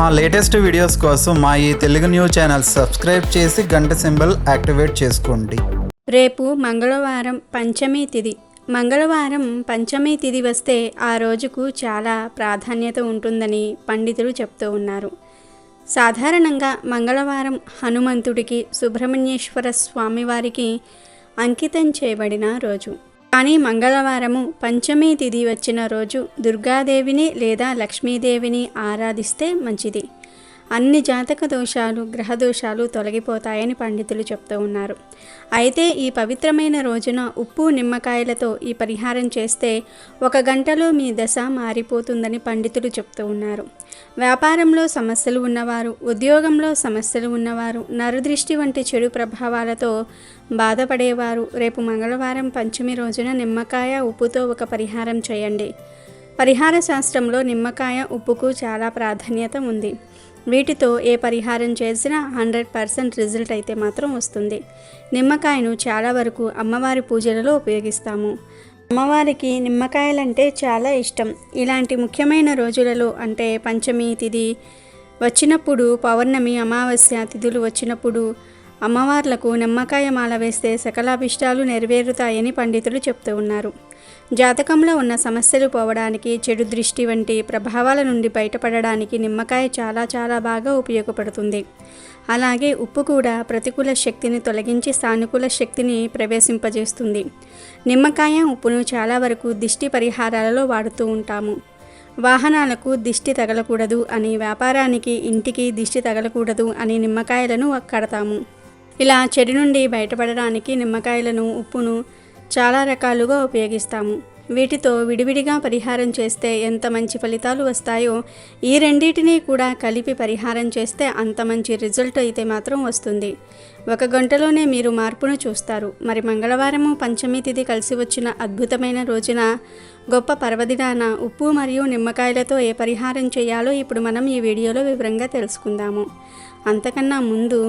మా latest videos కోసం మా ఈ తెలుగు న్యూస్ ఛానల్ సబ్స్క్రైబ్ చేసి గంట సింబల్ యాక్టివేట్ చేసుకోండి. రేపు మంగళవారం పంచమి తిథి మంగళవారం పంచమి తిథి వస్తే ఆ రోజుకు చాలా ప్రాధాన్యత ఉంటుందని పండితులు చెప్తూ ఉన్నారు. సాధారణంగా మంగళవారం హనుమంతుడికి సుబ్రహ్మణ్యేశ్వర స్వామివారికి అంకితం చేయబడిన రోజు. కానీ మంగళవారము పంచమి తిథి వచ్చిన రోజు దుర్గాదేవిని లేదా లక్ష్మీదేవిని ఆరాధిస్తే మంచిది. అన్ని జాతక దోషాలు గ్రహ దోషాలు తొలగిపోతాయని పండితులు చెప్తూ ఉన్నారు. అయితే ఈ పవిత్రమైన రోజున ఉప్పు నిమ్మకాయలతో ఈ పరిహారం చేస్తే ఒక గంటలో మీ దశ మారిపోతుందని పండితులు చెప్తూ ఉన్నారు. వ్యాపారంలో సమస్యలు ఉన్నవారు ఉద్యోగంలో సమస్యలు ఉన్నవారు నరుదృష్టి వంటి చెడు ప్రభావాలతో బాధపడేవారు. రేపు మంగళవారం పంచమి రోజున నిమ్మకాయ ఉప్పుతో ఒక పరిహారం చేయండి. పరిహార శాస్త్రంలో నిమ్మకాయ ఉప్పుకు చాలా ప్రాధాన్యత ఉంది. వీటితో ఏ పరిహారం చేసినా హండ్రెడ్ పర్సెంట్ రిజల్ట్ అయితే మాత్రం వస్తుంది. నిమ్మకాయను చాలా వరకు అమ్మవారి పూజలలో ఉపయోగిస్తాము. అమ్మవారికి నిమ్మకాయలంటే చాలా ఇష్టం. ఇలాంటి ముఖ్యమైన రోజులలో అంటే పంచమి తిథి వచ్చినప్పుడు పౌర్ణమి అమావాస్య తిథులు వచ్చినప్పుడు అమ్మవార్లకు నిమ్మకాయ మాల వేస్తే సకలాభిష్టాలు నెరవేరుతాయని పండితులు చెప్తూ ఉన్నారు. జాతకంలో ఉన్న సమస్యలు పోవడానికి చెడు దృష్టి వంటి ప్రభావాల నుండి బయటపడడానికి నిమ్మకాయ చాలా చాలా బాగా ఉపయోగపడుతుంది. అలాగే ఉప్పు కూడా ప్రతికూల శక్తిని తొలగించి సానుకూల శక్తిని ప్రవేశింపజేస్తుంది. నిమ్మకాయ ఉప్పును చాలా వరకు దిష్టి పరిహారాలలో వాడుతూ ఉంటాము. వాహనాలకు దిష్టి తగలకూడదు అని వ్యాపారానికి ఇంటికి దిష్టి తగలకూడదు అని నిమ్మకాయలను కడతాము. ఇలా చెడు నుండి బయటపడడానికి నిమ్మకాయలను ఉప్పును చాలా రకాలుగా ఉపయోగిస్తాము. వీటితో విడివిడిగా పరిహారం చేస్తే ఎంత మంచి ఫలితాలు వస్తాయో ఈ రెండింటినీ కూడా కలిపి పరిహారం చేస్తే అంత మంచి రిజల్ట్ అయితే మాత్రం వస్తుంది. ఒక గంటలోనే మీరు మార్పును చూస్తారు. మరి మంగళవారము పంచమి తిథి కలిసి వచ్చిన అద్భుతమైన రోజున గొప్ప పర్వదినాన ఉప్పు మరియు నిమ్మకాయలతో ఏ పరిహారం చేయాలో ఇప్పుడు మనం ఈ వీడియోలో వివరంగా తెలుసుకుందాము. అంతకన్నా ముందు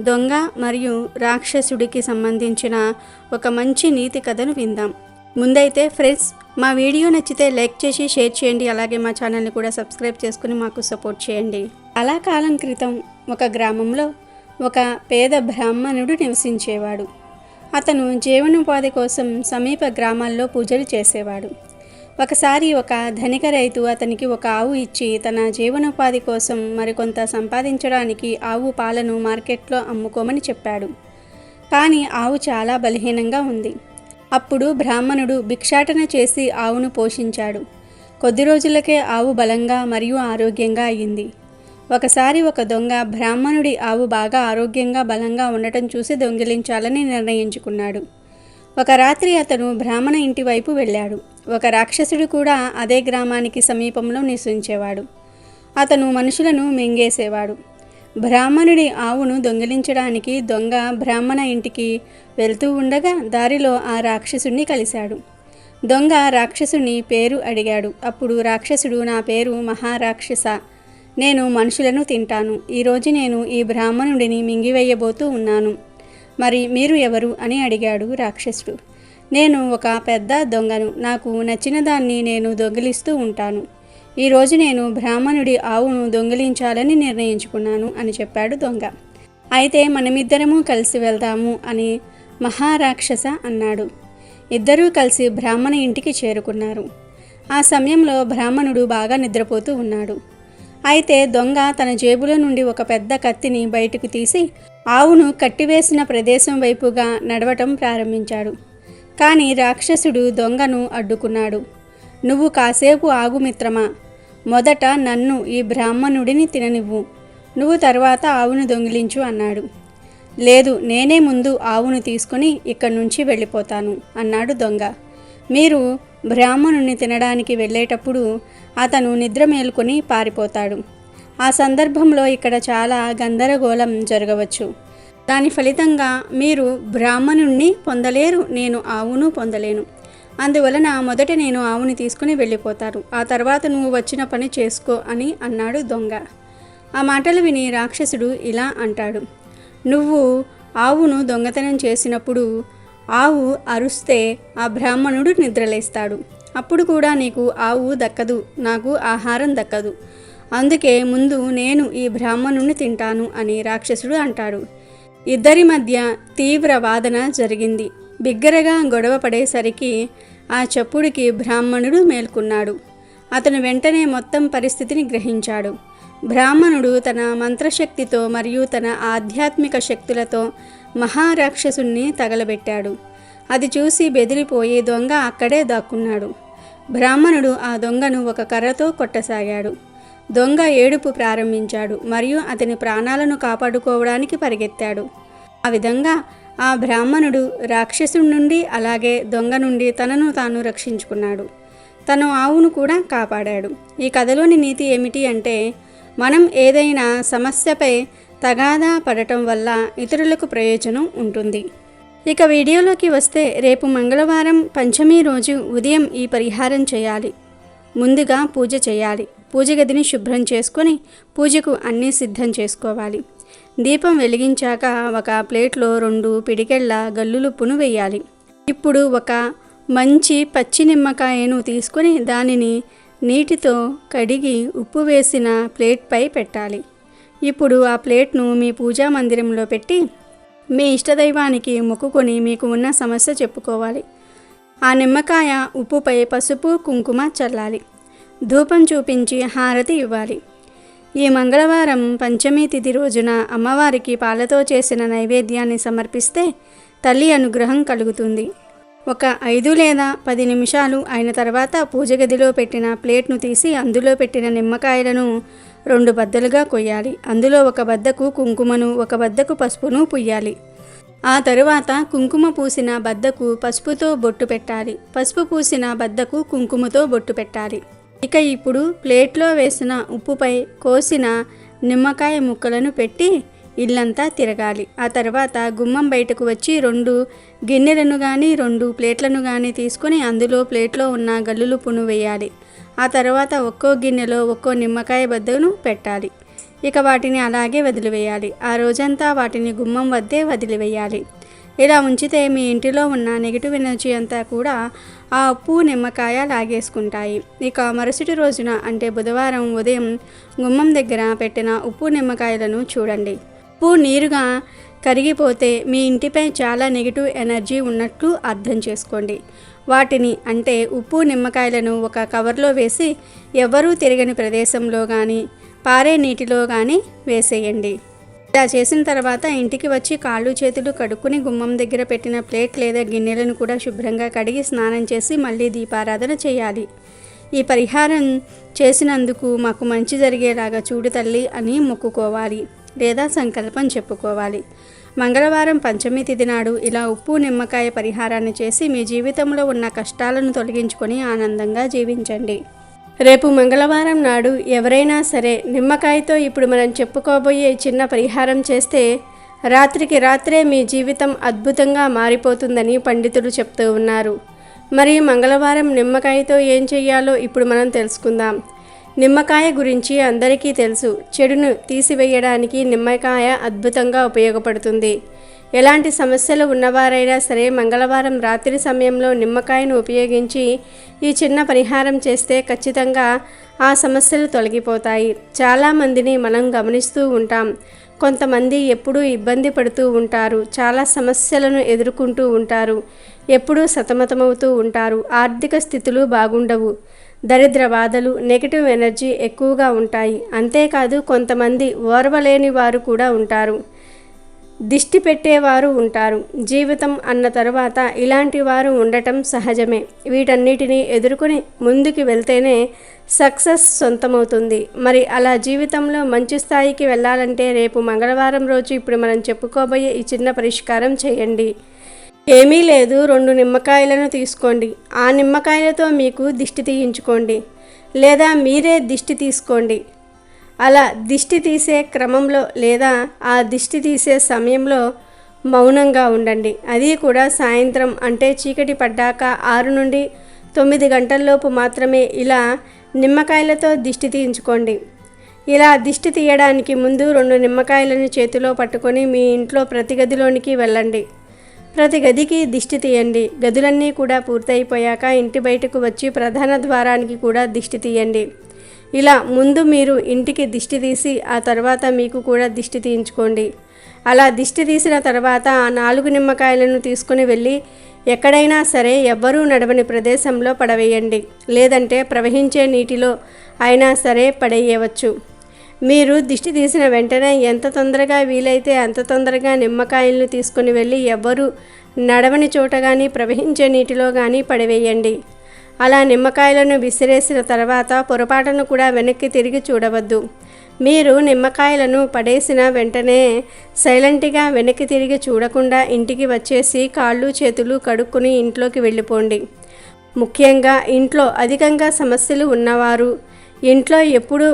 దొంగ మరియు రాక్షసుడికి సంబంధించిన ఒక మంచి నీతి కథను విందాం. ముందైతే ఫ్రెండ్స్ మా వీడియో నచ్చితే లైక్ చేసి షేర్ చేయండి. అలాగే మా ఛానల్ని కూడా సబ్స్క్రైబ్ చేసుకుని మాకు సపోర్ట్ చేయండి. అలా కాలం క్రితం ఒక గ్రామంలో ఒక పేద బ్రాహ్మణుడు నివసించేవాడు. అతను జీవనోపాధి కోసం సమీప గ్రామాల్లో పూజలు చేసేవాడు. ఒకసారి ఒక ధనిక రైతు అతనికి ఒక ఆవు ఇచ్చి తన జీవనోపాధి కోసం మరికొంత సంపాదించడానికి ఆవు పాలను మార్కెట్లో అమ్ముకోమని చెప్పాడు. కానీ ఆవు చాలా బలహీనంగా ఉంది. అప్పుడు బ్రాహ్మణుడు భిక్షాటన చేసి ఆవును పోషించాడు. కొద్ది రోజులకే ఆవు బలంగా మరియు ఆరోగ్యంగా అయ్యింది ఒకసారి ఒక దొంగ బ్రాహ్మణుడి ఆవు బాగా ఆరోగ్యంగా బలంగా ఉండటం చూసి దొంగిలించాలని నిర్ణయించుకున్నాడు. ఒక రాత్రి అతను బ్రాహ్మణ ఇంటి వైపు వెళ్ళాడు. ఒక రాక్షసుడు కూడా అదే గ్రామానికి సమీపంలో నివసించేవాడు. అతను మనుషులను మింగేసేవాడు. బ్రాహ్మణుడి ఆవును దొంగిలించడానికి దొంగ బ్రాహ్మణ ఇంటికి వెళ్తూ ఉండగా దారిలో ఆ రాక్షసుణ్ణి కలిశాడు. దొంగ రాక్షసుని పేరు అడిగాడు. అప్పుడు రాక్షసుడు నా పేరు మహారాక్షస. నేను మనుషులను తింటాను. ఈరోజు నేను ఈ బ్రాహ్మణుడిని మింగివేయబోతూ ఉన్నాను. మరి మీరు ఎవరు అని అడిగాడు రాక్షసుడు. నేను ఒక పెద్ద దొంగను నాకు నచ్చిన దాన్ని నేను దొంగిలిస్తూ ఉంటాను. ఈరోజు నేను బ్రాహ్మణుడి ఆవును దొంగిలించాలని నిర్ణయించుకున్నాను అని చెప్పాడు దొంగ. అయితే మనమిద్దరము కలిసి వెళ్దాము అని మహారాక్షస అన్నాడు. ఇద్దరూ కలిసి బ్రాహ్మణ ఇంటికి చేరుకున్నారు. ఆ సమయంలో బ్రాహ్మణుడు బాగా నిద్రపోతూ ఉన్నాడు. అయితే దొంగ తన జేబులో నుండి ఒక పెద్ద కత్తిని బయటకు తీసి ఆవును కట్టివేసిన ప్రదేశం వైపుగా నడవటం ప్రారంభించాడు. కానీ రాక్షసుడు దొంగను అడ్డుకున్నాడు. నువ్వు కాసేపు ఆగు మిత్రమా. మొదట నన్ను ఈ బ్రాహ్మణుడిని తిననివ్వు. నువ్వు తర్వాత ఆవును దొంగిలించు అన్నాడు. లేదు నేనే ముందు ఆవును తీసుకుని ఇక్కడి నుంచి వెళ్ళిపోతాను అన్నాడు దొంగ. మీరు బ్రాహ్మణుని తినడానికి వెళ్ళేటప్పుడు అతను నిద్ర మేలుకొని పారిపోతాడు. ఆ సందర్భంలో ఇక్కడ చాలా గందరగోళం జరగవచ్చు. దాని ఫలితంగా మీరు బ్రాహ్మణుణ్ణి పొందలేరు నేను ఆవును పొందలేను. అందువలన మొదట నేను ఆవుని తీసుకుని వెళ్ళిపోతారు. ఆ తర్వాత నువ్వు వచ్చిన పని చేసుకో అని అన్నాడు దొంగ. ఆ మాటలు విని రాక్షసుడు ఇలా అంటాడు. నువ్వు ఆవును దొంగతనం చేసినప్పుడు ఆవు అరుస్తే ఆ బ్రాహ్మణుడు నిద్రలేస్తాడు. అప్పుడు కూడా నీకు ఆవు దక్కదు నాకు ఆహారం దక్కదు. అందుకే ముందు నేను ఈ బ్రాహ్మణుని తింటాను అని రాక్షసుడు అంటాడు. ఇద్దరి మధ్య తీవ్ర వాదన జరిగింది. బిగ్గరగా గొడవ పడేసరికి ఆ చప్పుడికి బ్రాహ్మణుడు మేల్కొన్నాడు. అతను వెంటనే మొత్తం పరిస్థితిని గ్రహించాడు. బ్రాహ్మణుడు తన మంత్రశక్తితో మరియు తన ఆధ్యాత్మిక శక్తులతో మహారాక్షసుణ్ణి తగలబెట్టాడు. అది చూసి బెదిరిపోయి దొంగ అక్కడే దాక్కున్నాడు. బ్రాహ్మణుడు ఆ దొంగను ఒక కర్రతో కొట్టసాగాడు. దొంగ ఏడుపు ప్రారంభించాడు మరియు అతని ప్రాణాలను కాపాడుకోవడానికి పరిగెత్తాడు. ఆ విధంగా ఆ బ్రాహ్మణుడు రాక్షసుడి నుండి అలాగే దొంగ నుండి తనను తాను రక్షించుకున్నాడు. తను ఆవును కూడా కాపాడాడు. ఈ కథలోని నీతి ఏమిటి అంటే మనం ఏదైనా సమస్యపై తగాదా పడటం వల్ల ఇతరులకు ప్రయోజనం ఉంటుంది. ఇక వీడియోలోకి వస్తే రేపు మంగళవారం పంచమి రోజు ఉదయం ఈ పరిహారం చేయాలి. ముందుగా పూజ చేయాలి. పూజ గదిని శుభ్రం చేసుకొని పూజకు అన్నీ సిద్ధం చేసుకోవాలి. దీపం వెలిగించాక ఒక ప్లేట్లో రెండు పిడికెళ్ళ గల్లులుప్పును వేయాలి ఇప్పుడు ఒక మంచి పచ్చి నిమ్మకాయను తీసుకొని దానిని నీటితో కడిగి ఉప్పు వేసిన ప్లేట్పై పెట్టాలి. ఇప్పుడు ఆ ప్లేట్ను మీ పూజా మందిరంలో పెట్టి మీ ఇష్టదైవానికి మొక్కుకొని మీకు ఉన్న సమస్య చెప్పుకోవాలి. ఆ నిమ్మకాయ ఉప్పుపై పసుపు కుంకుమ చల్లాలి. ధూపం చూపించి హారతి ఇవ్వాలి. ఈ మంగళవారం పంచమి తిథి రోజున అమ్మవారికి పాలతో చేసిన నైవేద్యాన్ని సమర్పిస్తే తల్లి అనుగ్రహం కలుగుతుంది. ఒక ఐదు లేదా పది నిమిషాలు అయిన తర్వాత పూజ గదిలో పెట్టిన ప్లేట్ను తీసి అందులో పెట్టిన నిమ్మకాయలను రెండు బద్దలుగా కొయ్యాలి. అందులో ఒక బద్దకు కుంకుమను ఒక బద్దకు పసుపును పుయ్యాలి. ఆ తరువాత కుంకుమ పూసిన బద్దకు పసుపుతో బొట్టు పెట్టాలి. పసుపు పూసిన బద్దకు కుంకుమతో బొట్టు పెట్టాలి. ఇక ఇప్పుడు ప్లేట్లో వేసిన ఉప్పుపై కోసిన నిమ్మకాయ ముక్కలను పెట్టి ఇల్లంతా తిరగాలి. ఆ తర్వాత గుమ్మం బయటకు వచ్చి రెండు గిన్నెలను కానీ రెండు ప్లేట్లను కానీ తీసుకొని అందులో ప్లేట్లో ఉన్న గల్లులు పును వేయాలి. ఆ తర్వాత ఒక్కో గిన్నెలో ఒక్కో నిమ్మకాయ బద్దను పెట్టాలి. ఇక వాటిని అలాగే వదిలివేయాలి. ఆ రోజంతా వాటిని గుమ్మం వద్దే వదిలివేయాలి. ఇలా ఉంచితే మీ ఇంటిలో ఉన్న నెగిటివ్ ఎనర్జీ అంతా కూడా ఆ ఉప్పు నిమ్మకాయ లాగేసుకుంటాయి. ఇక మరుసటి రోజున అంటే బుధవారం ఉదయం గుమ్మం దగ్గర పెట్టిన ఉప్పు నిమ్మకాయలను చూడండి. ఉప్పు నీరుగా కరిగిపోతే మీ ఇంటిపై చాలా నెగిటివ్ ఎనర్జీ ఉన్నట్లు అర్థం చేసుకోండి. వాటిని అంటే ఉప్పు నిమ్మకాయలను ఒక కవర్లో వేసి ఎవరూ తిరగని ప్రదేశంలో కానీ పారే నీటిలో కానీ వేసేయండి. ఇలా చేసిన తర్వాత ఇంటికి వచ్చి కాళ్ళు చేతులు కడుక్కుని గుమ్మం దగ్గర పెట్టిన ప్లేట్ లేదా గిన్నెలను కూడా శుభ్రంగా కడిగి స్నానం చేసి మళ్ళీ దీపారాధన చేయాలి. ఈ పరిహారం చేసినందుకు మాకు మంచి జరిగేలాగా చూడు తల్లి అని మొక్కుకోవాలి లేదా సంకల్పం చెప్పుకోవాలి. మంగళవారం పంచమి తిథి నాడు ఇలా ఉప్పు నిమ్మకాయ పరిహారాన్ని చేసి మీ జీవితంలో ఉన్న కష్టాలను తొలగించుకొని ఆనందంగా జీవించండి. రేపు మంగళవారం నాడు ఎవరైనా సరే నిమ్మకాయతో ఇప్పుడు మనం చెప్పుకోబోయే చిన్న పరిహారం చేస్తే రాత్రికి రాత్రే మీ జీవితం అద్భుతంగా మారిపోతుందని పండితులు చెప్తూ ఉన్నారు. మరి మంగళవారం నిమ్మకాయతో ఏం చెయ్యాలో ఇప్పుడు మనం తెలుసుకుందాం. నిమ్మకాయ గురించి అందరికీ తెలుసు. చెడును తీసివేయడానికి నిమ్మకాయ అద్భుతంగా ఉపయోగపడుతుంది. ఎలాంటి సమస్యలు ఉన్నవారైనా సరే మంగళవారం రాత్రి సమయంలో నిమ్మకాయను ఉపయోగించి ఈ చిన్న పరిహారం చేస్తే ఖచ్చితంగా ఆ సమస్యలు తొలగిపోతాయి. చాలామందిని మనం గమనిస్తూ ఉంటాం. కొంతమంది ఎప్పుడూ ఇబ్బంది పడుతూ ఉంటారు. చాలా సమస్యలను ఎదుర్కొంటూ ఉంటారు. ఎప్పుడూ సతమతమవుతూ ఉంటారు. ఆర్థిక స్థితులు బాగుండవు. దరిద్ర బాధలు నెగిటివ్ ఎనర్జీ ఎక్కువగా ఉంటాయి. అంతేకాదు కొంతమంది ఓర్వలేని వారు కూడా ఉంటారు. దిష్టి పెట్టేవారు ఉంటారు. జీవితం అన్న తరువాత ఇలాంటి వారు ఉండటం సహజమే. వీటన్నిటిని ఎదుర్కొని ముందుకు వెళ్తేనే సక్సెస్ సొంతమవుతుంది. మరి అలా జీవితంలో మంచి స్థాయికి వెళ్ళాలంటే రేపు మంగళవారం రోజు ఇప్పుడు మనం చెప్పుకోబోయే ఈ చిన్న పరిష్కారం చేయండి. ఏమీ లేదు రెండు నిమ్మకాయలను తీసుకోండి. ఆ నిమ్మకాయలతో మీకు దిష్టి తీయించుకోండి. లేదా మీరే దిష్టి తీసుకోండి. అలా దిష్టి తీసే క్రమంలో లేదా ఆ దిష్టి తీసే సమయంలో మౌనంగా ఉండండి. అది కూడా సాయంత్రం అంటే చీకటి పడ్డాక ఆరు నుండి తొమ్మిది గంటల్లోపు మాత్రమే ఇలా నిమ్మకాయలతో దిష్టి తీయించుకోండి. ఇలా దిష్టి తీయడానికి ముందు రెండు నిమ్మకాయలను చేతిలో పట్టుకొని మీ ఇంట్లో ప్రతి గదిలోనికి వెళ్ళండి. ప్రతి గదికి దిష్టి తీయండి. గదులన్నీ కూడా పూర్తయిపోయాక ఇంటి బయటకు వచ్చి ప్రధాన ద్వారానికి కూడా దిష్టి తీయండి. ఇలా ముందు మీరు ఇంటికి దిష్టి తీసి ఆ తర్వాత మీకు కూడా దిష్టి తీయించుకోండి. అలా దిష్టి తీసిన తర్వాత ఆ నాలుగు నిమ్మకాయలను తీసుకుని వెళ్ళి ఎక్కడైనా సరే ఎవ్వరూ నడవని ప్రదేశంలో పడవేయండి. లేదంటే ప్రవహించే నీటిలో అయినా సరే పడేయవచ్చు. మీరు దిష్టి తీసిన వెంటనే ఎంత తొందరగా వీలైతే అంత తొందరగా నిమ్మకాయలను తీసుకుని వెళ్ళి ఎవ్వరూ నడవని చోట కానీ ప్రవహించే నీటిలో కానీ పడివేయండి. అలా నిమ్మకాయలను విసిరేసిన తర్వాత పొరపాటును కూడా వెనక్కి తిరిగి చూడవద్దు. మీరు నిమ్మకాయలను పడేసిన వెంటనే సైలెంట్గా వెనక్కి తిరిగి చూడకుండా ఇంటికి వచ్చేసి కాళ్ళు చేతులు కడుక్కుని ఇంట్లోకి వెళ్ళిపోండి. ముఖ్యంగా ఇంట్లో అధికంగా సమస్యలు ఉన్నవారు. ఇంట్లో ఎప్పుడూ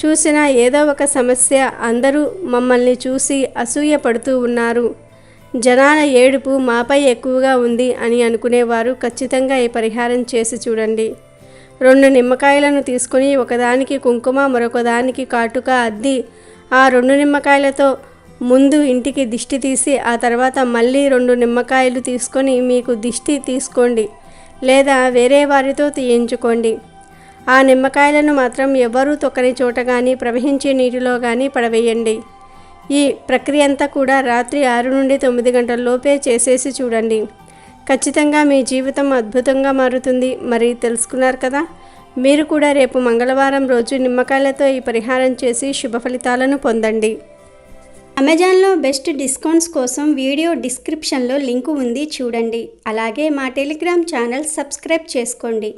చూసినా ఏదో ఒక సమస్య అందరూ మమ్మల్ని చూసి అసూయ పడుతూ ఉన్నారు. జనాల ఏడుపు మాపై ఎక్కువగా ఉంది అని అనుకునేవారు ఖచ్చితంగా ఈ పరిహారం చేసి చూడండి. రెండు నిమ్మకాయలను తీసుకొని ఒకదానికి కుంకుమ మరొకదానికి కాటుక అద్ది ఆ రెండు నిమ్మకాయలతో ముందు ఇంటికి దిష్టి తీసి ఆ తర్వాత మళ్ళీ రెండు నిమ్మకాయలు తీసుకొని మీకు దిష్టి తీసుకోండి లేదా వేరే వారితో తీయించుకోండి. ఆ నిమ్మకాయలను మాత్రం ఎవరూ తొక్కని చోట కానీ ప్రవహించే నీటిలో కానీ పడవేయండి. ఈ ప్రక్రియ అంతా కూడా రాత్రి ఆరు నుండి తొమ్మిది గంటల లోపే చేసేసి చూడండి. ఖచ్చితంగా మీ జీవితం అద్భుతంగా మారుతుంది. మరి తెలుసుకున్నారు కదా? మీరు కూడా రేపు మంగళవారం రోజు నిమ్మకాయలతో ఈ పరిహారం చేసి శుభ ఫలితాలను పొందండి. అమెజాన్లో బెస్ట్ డిస్కౌంట్స్ కోసం వీడియో డిస్క్రిప్షన్లో లింకు ఉంది. చూడండి. అలాగే మా టెలిగ్రామ్ ఛానల్ సబ్స్క్రైబ్ చేసుకోండి.